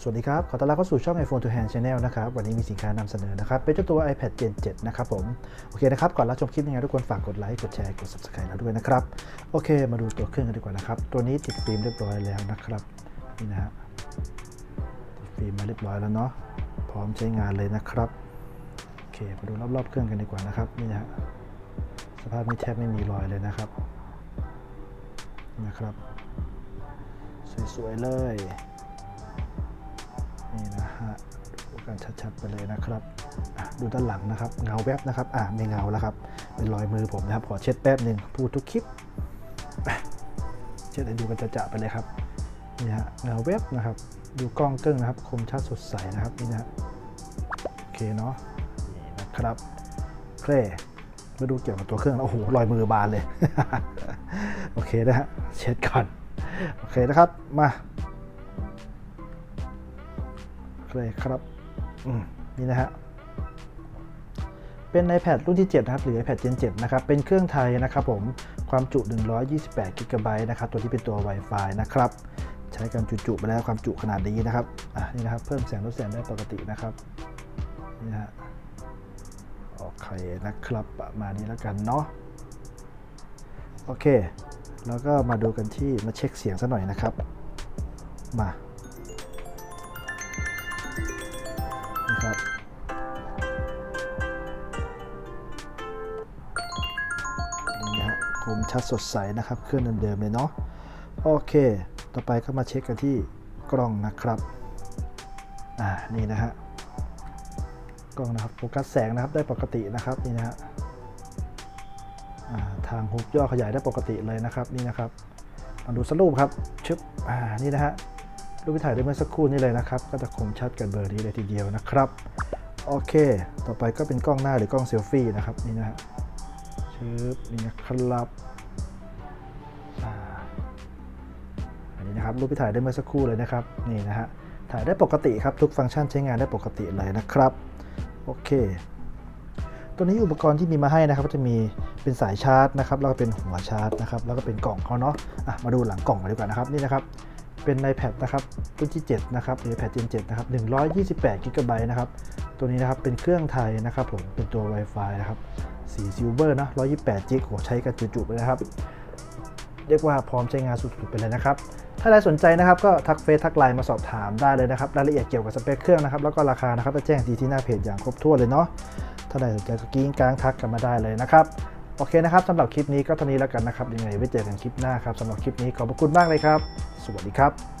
สวัสดีครับ ขอต้อนรับเข้าสู่ช่อง iPhone to Hand Channel นะครับ วันนี้มีสินค้านำเสนอนะครับ เป็นเจ้าตัว iPad Gen 7 นะครับผม โอเคนะครับ ก่อนรับชมคลิปยังไงทุกคนฝากกดไลค์ กดแชร์ กด Subscribe แล้วด้วยนะครับ โอเค มาดูตัวเครื่องกันดีกว่านะครับ ตัวนี้ติดฟิล์มเรียบร้อยแล้วนะครับ นี่นะฮะ ติดฟิล์มมาเรียบร้อยแล้วเนาะ พร้อมใช้งานเลยนะครับ โอเค มาดูรอบๆเครื่องกันดีกว่านะครับ นี่นะฮะ สภาพนี้แทบไม่มีรอยเลยนะครับ นะครับ สวยๆเลย กันชัดๆไปเลยนะครับ ดูด้านหลังนะครับ เงาแวบนะครับ อะไม่เงาแล้วครับ เป็นรอยมือผมนะครับ ขอเช็ดแป๊บหนึ่งพูดทุกคลิป เช็ดให้ดูกันจะๆไปเลยครับ นี่ฮะ เงาแวบนะครับ ดูกล้องเกิ้งนะครับ คมชัดสดใสนะครับนี่นะโอเคเนาะ นี่นะครับเคมาดูเกี่ยวกับตัวเครื่องแล้วโอ้โหรอยมือบานเลย โอเคนะฮะ เช็ดก่อน โอเคนะครับ มาเลยครับ นี่นะฮะเป็น iPad รุ่นที่ 7 นะครับ หรือ iPad Gen 7 นะครับ เป็นเครื่องไทยนะครับผม ความจุ 128 GB นะครับ ตัวที่เป็นตัว Wi-Fi นะครับ ใช้กันจุๆไปแล้วความจุขนาดนี้นะครับ อะ นี่นะครับ เพิ่มแสงลดแสงได้ปกตินะครับ นี่ฮะ โอเคนะครับ ประมาณนี้แล้วกันเนาะ โอเค แล้วก็มาดูกันที่มาเช็คเสียงซะหน่อยนะครับ มา คมชัดสดใสนะครับ เครื่องเดิมๆเลยเนาะโอเค ต่อไปก็มาเช็คกันที่กล้องนะครับอ่านี่นะฮะกล้องนะครับโฟกัสแสงนะครับได้ปกตินะครับนี่นะฮะทางฮุกย่อขยายได้ปกติเลยนะครับนี่นะครับมาดูสรุปครับชึบอ่านี่นะฮะรูปที่ถ่ายได้เมื่อสักครู่นี้เลยนะครับ ก็จะคมชัดกันเบอร์นี้เลยทีเดียวนะครับ โอเค ต่อไปก็เป็นกล้องหน้าหรือกล้องเซลฟี่นะครับนี่นะฮะ บนี่นะครับอ่าอันนี้นะครับรูปที่ถ่ายได้เมื่อสักครู่เลยนะครับนี่นะฮะถ่ายได้ปกติครับทุกฟังก์ชันใช้งานได้ปกติเลยนะครับโอเค ตัวนี้อุปกรณ์ที่มีมาให้นะครับก็จะมีเป็นสายชาร์จนะครับแล้วก็เป็นหัวชาร์จนะครับแล้วก็เป็นกล่องเขาเนาะะมาดูหลังกล่องกันดีกว่านะครับนี่นะครับเป็น iPad นะครับรุ่นที่ 7 นะครับ iPad Gen 7 นะครับ 128 GB นะครับ ตัวนี้นะครับ เป็นเครื่องไทยนะครับผม เป็นตัว Wi-Fi นะครับ สีซิลเวอร์นะ128 g b โหใช้กันจุๆไปเลยนะครับ เรียกว่าพร้อมใช้งานสุดๆไปเลยนะครับ ถ้าใครสนใจนะครับก็ทักเฟซทักไลน์มาสอบถามได้เลยนะครับ รายละเอียดเกี่ยวกับสเปคเครื่องนะครับ แล้วก็ราคานะครับจะแจ้งทีที่หน้าเพจอย่างครบถ้วนเลยเนาะ ถ้าใครสนใจก็กิ้งกลางทักกันมาได้เลยนะครับโอเคนะครับสำหรับคลิปนี้ก็เท่านี้แล้วกันนะครับยังไงไว้เจอกันคลิปหน้าครับสำหรับคลิปนี้ขอบพระคุณมากเลยครับ สวัสดีครับ